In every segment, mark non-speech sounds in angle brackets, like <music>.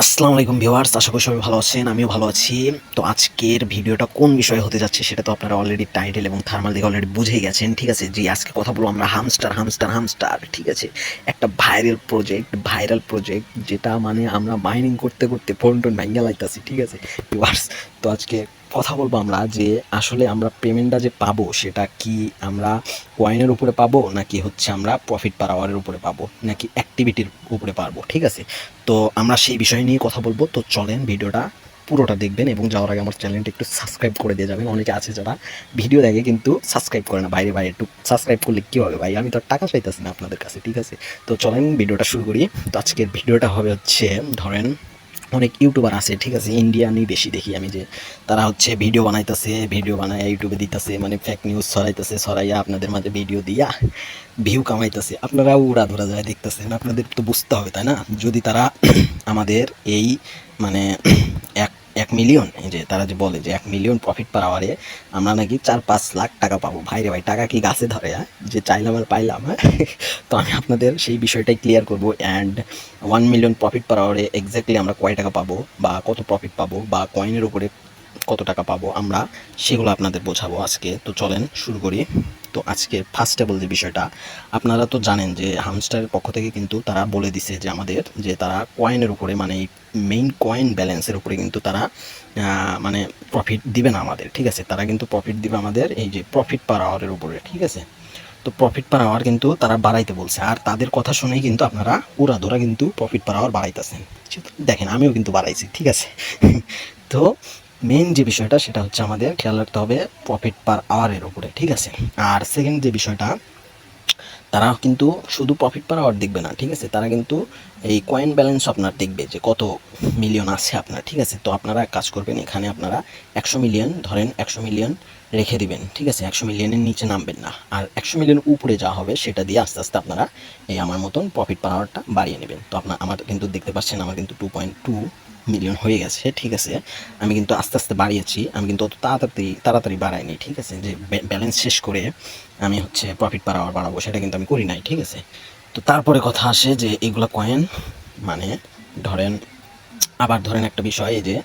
আসসালামু আলাইকুম ভিউয়ার্স, আশা করি সবাই ভালো আছেন, আমিও ভালো আছি। তো আজকের ভিডিওটা কোন বিষয়ে হতে যাচ্ছে সেটা তো আপনারা অলরেডি টাইটেল এবং থার্মাল দেখে অলরেডি বুঝে গেছেন, ঠিক আছে? যে আজকে কথা বলব আমরা হামস্টার হামস্টার হামস্টার ঠিক আছে? একটা ভাইরাল প্রজেক্ট ভাইরাল প্রজেক্ট যেটা মানে আমরা মাইনিং করতে করতে ফোন টোন ভাঙ্গা লাগতেছি ঠিক আছে? ভিউয়ার্স তো আজকে কথা বলব আমরা যে আসলে আমরা পেমেন্টটা যে পাবো, সেটা কি আমরা কয়েনের উপরে পাবো, নাকি হচ্ছে আমরা প্রফিট পার আওয়ারের উপরে পাবো, নাকি অ্যাক্টিভিটির উপরে পারব, ঠিক আছে? তো আমরা সেই বিষয় নিয়ে কথা বলব। তো চলেন ভিডিওটা পুরোটা দেখবেন এবং যাওয়ার আগে আমার চ্যানেলটা একটু সাবস্ক্রাইব করে দিয়ে যাবেন। অনেকে আছে যারা ভিডিও দেখে কিন্তু সাবস্ক্রাইব করে না। বাইরে বাইরে একটু সাবস্ক্রাইব করলে কী হবে ভাই? আমি তো টাকা চাইতেছি না আপনাদের কাছে, ঠিক আছে? তো চলেন ভিডিওটা শুরু করি। তো আজকের ভিডিওটা হবে হচ্ছে, ধরেন অনেক ইউটিউবার আছে, ঠিক আছে, ইন্ডিয়ানই বেশি দেখি আমি যে তারা হচ্ছে ভিডিও বানাইতেছে ভিডিও বানায় ইউটিউবে দিতেছে মানে ফেক নিউজ ছড়াইতেছে, ছড়াইয়া আপনাদের মাঝে ভিডিও দিয়া ভিউ কামাইতেছে। আপনারা উড়া ধরা যায় দেখতেছেন, আপনাদের তো বুঝতে হবে, তাই না? যদি তারা <clears throat> আমাদের এই মানে <clears throat> এক এক মিলিয়ন যে তারা যে বলে যে এক মিলিয়ন প্রফিট পার আওয়ারে আমরা নাকি চার পাঁচ লাখ টাকা পাবো। ভাই রে ভাই, টাকা কি গাছে ধরে হ্যাঁ? যে চাইলাম আর পাইলাম হ্যাঁ? <laughs> তো আমি আপনাদের সেই বিষয়টাই ক্লিয়ার করব। And one million profit per আওয়ারে exactly আমরা কয় টাকা পাবো বা কত প্রফিট পাবো বা কয়েনের উপরে কত টাকা পাবো আমরা সেগুলো আপনাদের বোঝাবো আজকে। তো চলেন শুরু করি। তো আজকে ফার্স্ট অফ যে বিষয়টা, আপনারা তো জানেন যে হামস্টারের পক্ষ থেকে কিন্তু তারা বলে দিছে যে আমাদের যে তারা কয়েনের উপরে মানে মেইন কয়েন ব্যালেন্সের উপরে কিন্তু তারা মানে প্রফিট দিবে না আমাদের, ঠিক আছে? তারা কিন্তু প্রফিট দিবে আমাদের এই যে প্রফিট পার আওয়ারের উপরে, ঠিক আছে? তো প্রফিট পার আওয়ার কিন্তু তারা বাড়াইতে বলছে, আর তাদের কথা শুনেই কিন্তু আপনারা উড়া ধরা কিন্তু প্রফিট পার আওয়ার বাড়াইতেছেন। দেখেন, আমিও কিন্তু বাড়াইছি, ঠিক আছে? <laughs> তো মেইন যে বিষয়টা, সেটা হচ্ছে আমাদের খেয়াল রাখতে হবে প্রফিট পার আওয়ারের উপরে, ঠিক আছে? আর সেকেন্ড যে বিষয়টা, তারা কিন্তু শুধু প্রফিট পার আওয়ার দেখবে না, ঠিক আছে? তারা কিন্তু এই কয়েন ব্যালেন্স আপনার দেখবে যে কত মিলিয়ন আছে আপনার, ঠিক আছে? তো আপনারা কাজ করবেন, এখানে আপনারা একশো মিলিয়ন ধরেন একশো মিলিয়ন রেখে দিবেন, ঠিক আছে? একশো মিলিয়নের নিচে নামবেন না। আর একশো মিলিয়ন উপরে যা হবে সেটা দিয়ে আস্তে আস্তে আপনারা এই আমার মতন প্রফিট পার আওয়ারটা বাড়িয়ে নেবেন। তো আপনার আমার কিন্তু দেখতে পাচ্ছেন আমার কিন্তু টু পয়েন্ট টু মিলিয়ন হয়ে গেছে, ঠিক আছে? আমি কিন্তু আস্তে আস্তে বাড়িয়েছি, আমি কিন্তু অত তাড়াতাড়ি তাড়াতাড়ি বাড়াইনি, ঠিক আছে? যে ব্যালেন্স শেষ করে আমি হচ্ছে প্রফিট পাওয়ার বাড়াবো সেটা কিন্তু আমি করি নাই, ঠিক আছে? তো তারপরে কথা আসে যে এগুলো কয়েন মানে ধরেন, আবার ধরেন একটা বিষয় যে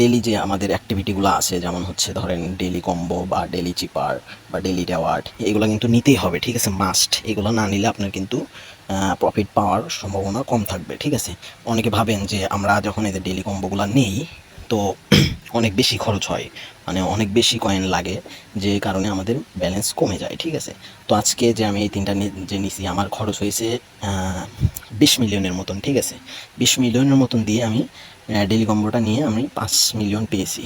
ডেলি যে আমাদের অ্যাক্টিভিটিগুলো আছে, যেমন হচ্ছে ধরেন ডেলি কম্বো বা ডেলি চিপার বা ডেলি রেওয়ার্ড এগুলো কিন্তু নিতেই হবে, ঠিক আছে? মাস্ট এগুলো না নিলে আপনার কিন্তু প্রফিট পাওয়ার সম্ভাবনা কম থাকবে, ঠিক আছে? অনেকে ভাবেন যে আমরা যখন এদের ডেলি কম্বোগুলো নেই, তো অনেক বেশি খরচ হয় মানে অনেক বেশি কয়েন লাগে, যে কারণে আমাদের ব্যালেন্স কমে যায়, ঠিক আছে? তো আজকে যে আমি এই তিনটা যে নিছি, আমার খরচ হয়েছে বিশ মিলিয়নের মতন, ঠিক আছে? বিশ মিলিয়নের মতন দিয়ে আমি ডেলি কম্বোটা নিয়ে আমি পাঁচ মিলিয়ন পেয়েছি।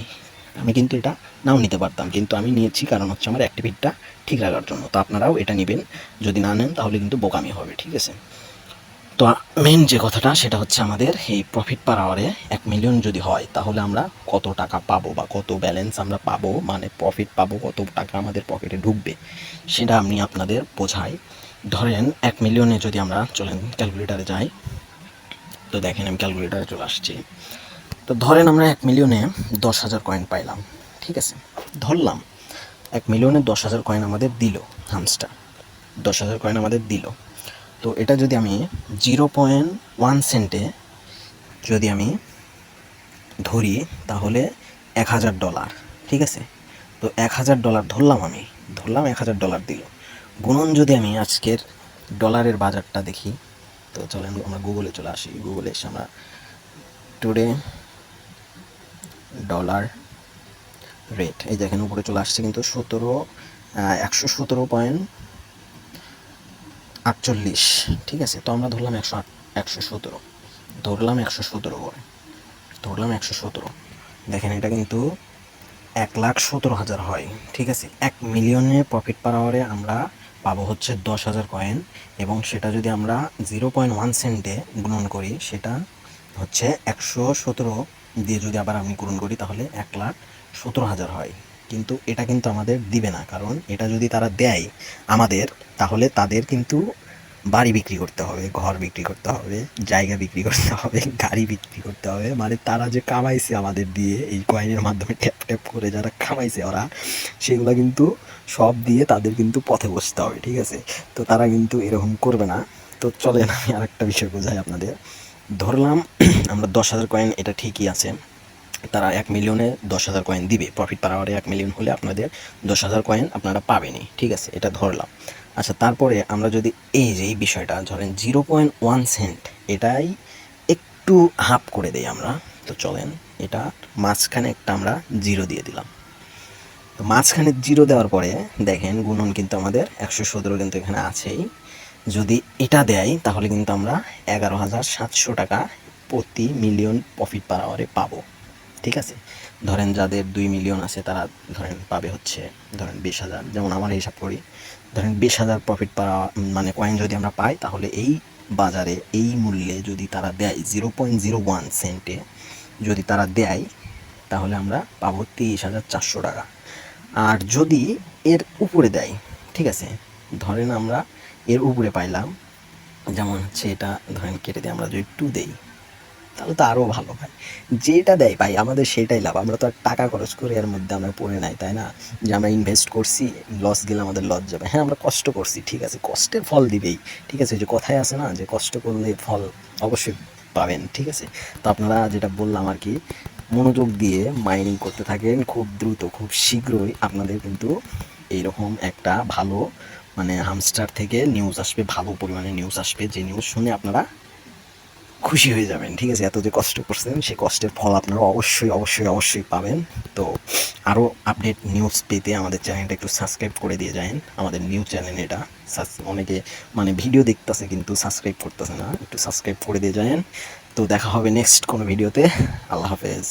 আমি কিন্তু এটা নাও নিতে পারতাম, কিন্তু আমি নিয়েছি কারণ হচ্ছে আমার অ্যাক্টিভিটিটা ঠিক রাখার জন্য। তো আপনারাও এটা নেবেন, যদি না নেন তাহলে কিন্তু বোকামি হবে, ঠিক আছে? তো মেন যে কথাটা, সেটা হচ্ছে আমাদের এই প্রফিট পার আওয়ারে এক মিলিয়ন যদি হয়, তাহলে আমরা কত টাকা পাবো বা কত ব্যালেন্স আমরা পাবো মানে প্রফিট পাবো, কত টাকা আমাদের পকেটে ঢুকবে, সেটা আমি আপনাদের বোঝাই। ধরেন এক মিলিয়নে যদি আমরা চলেন ক্যালকুলেটারে যাই, তো দেখেন আমি ক্যালকুলেটারে চলে আসছি। তো ধরেন আমরা এক মিলিয়নে দশ হাজার কয়েন পাইলাম, ঠিক আছে? ধরলাম, এক মিলিয়নে দশ হাজার কয়েন আমাদের দিল হামসটা দশ হাজার কয়েন আমাদের দিল। তো এটা যদি আমি জিরো পয়েন্ট ওয়ান সেন্টে যদি আমি ধরি, তাহলে এক হাজার ডলার, ঠিক আছে? তো এক হাজার ডলার ধরলাম আমি, ধরলাম এক হাজার ডলার দিল। গুণন যদি আমি আজকের ডলারের বাজারটা দেখি, তো চলেন আমরা গুগলে চলে আসি। গুগলে এসে আমরা টুডে ডলার রেট, এই দেখেন উপরে চলে আসছে কিন্তু সতেরো একশো সতেরো পয়েন্ট আটচল্লিশ। ঠিক আছে, তো আমরা ধরলাম একশো একশো সতেরো। ধরলাম একশো সতেরো করে। ধরলাম একশো সতেরো। দেখেন এটা কিন্তু এক লাখ সতেরো হাজার হয়। ঠিক আছে, এক মিলিয়নে প্রফিট পার আওয়ারে আমরা পাবো হচ্ছে দশ হাজার কয়েন এবং সেটা যদি আমরা জিরো পয়েন্ট ওয়ান সেন্টে গুণন করি, সেটা হচ্ছে একশো সতেরো দিয়ে যদি আবার আমি গুণন করি, তাহলে এক লাখ সতেরো হাজার হয়। কিন্তু এটা কিন্তু আমাদের দিবে না, কারণ এটা যদি তারা দেয় আমাদের, তাহলে তাদের কিন্তু বাড়ি বিক্রি করতে হবে, ঘর বিক্রি করতে হবে, জায়গা বিক্রি করতে হবে, গাড়ি বিক্রি করতে হবে। মানে তারা যে কামাইছে আমাদের দিয়ে, এই কয়েনের মাধ্যমে ট্যাপ ট্যাপ করে যারা কামাইছে ওরা, সেগুলো কিন্তু সব দিয়ে তাদের কিন্তু পথে বসতে হবে, ঠিক আছে? তো তারা কিন্তু এরকম করবে না। তো চলেন, আমি আরেকটা বিষয় বোঝাই আপনাদের। ধরলাম, আমরা দশ হাজার কয়েন এটা ঠিকই আছে। তারা এক মিলিয়নে দশ হাজার কয়েন দিবে। প্রফিট পার আওয়ারে এক মিলিয়ন হলে আপনাদের দশ হাজার কয়েন আপনারা পাবেনই, ঠিক আছে? এটা ধরলাম। আচ্ছা তারপরে আমরা যদি এই যে, এই বিষয়টা, ধরেন জিরো পয়েন্ট ওয়ান সেন্ট এটাই একটু হাফ করে দেই আমরা। তো চলেন, এটা মাঝখানে একটা আমরা জিরো দিয়ে দিলাম। তো মাঝখানে জিরো দেওয়ার পরে দেখেন, গুণন কিন্তু আমাদের একশো সতেরো কিন্তু এখানে আছেই। যদি এটা দেয়, তাহলে কিন্তু আমরা এগারো হাজার সাতশো টাকা প্রতি মিলিয়ন প্রফিট পার আওয়ারে পাবো। ঠিক আছে? ধরেন যাদের দুই মিলিয়ন আছে, তারা ধরেন পাবে হচ্ছে, ধরেন বিশ হাজার। যেমন আমার হিসাব করি ধরেন বিশ হাজার প্রফিট পাওয়া মানে কয়েন যদি আমরা পাই, তাহলে এই বাজারে, এই মূল্যে যদি তারা দেয় জিরো পয়েন্ট জিরো ওয়ান সেন্টে যদি তারা দেয়, তাহলে আমরা পাবো তিরিশ হাজার চারশো টাকা। আর যদি এর উপরে দেয়, ঠিক আছে? ধরেন আমরা এর উপরে পাইলাম, যেমন হচ্ছে এটা, ধরেন কেটে দিয়ে আমরা যদি টু দেই তাহলে তো আরও ভালো ভাই। যেটা দেয় ভাই, আমাদের সেটাই লাভ। আমরা তো আর টাকা খরচ করে এর মধ্যে আমরা পড়ে নাই, তাই না? যে আমরা ইনভেস্ট করছি লস গেলে আমাদের লস যাবে হ্যাঁ আমরা কষ্ট করছি, ঠিক আছে, কষ্টের ফল দিবেই। ঠিক আছে যে কথায় আছে না, যে কষ্ট করলে ফল অবশ্যই পাবেন, ঠিক আছে? তো আপনারা যেটা বললাম আর কি, মনোযোগ দিয়ে মাইনিং করতে থাকেন খুব দ্রুত, খুব শীঘ্রই আপনাদের কিন্তু এইরকম একটা ভালো মানে হামস্টার থেকে নিউজ আসবে, ভালো পরিমাণে নিউজ আসবে। যে নিউজ শুনে আপনারা খুশি হয়ে যাবেন, ঠিক আছে? এত যে কষ্ট করছেন সেই কষ্টের ফল আপনারা অবশ্যই অবশ্যই অবশ্যই পাবেন। তো আরও আপডেট নিউজ পেতে আমাদের চ্যানেলটা একটু সাবস্ক্রাইব করে দিয়ে যান আমাদের নিউজ চ্যানেল এটা। অনেকে মানে ভিডিও দেখতেছে কিন্তু সাবস্ক্রাইব করতেছে না। একটু সাবস্ক্রাইব করে দিয়ে যান তো দেখা হবে নেক্সট কোনো ভিডিওতে আল্লাহ হাফেজ।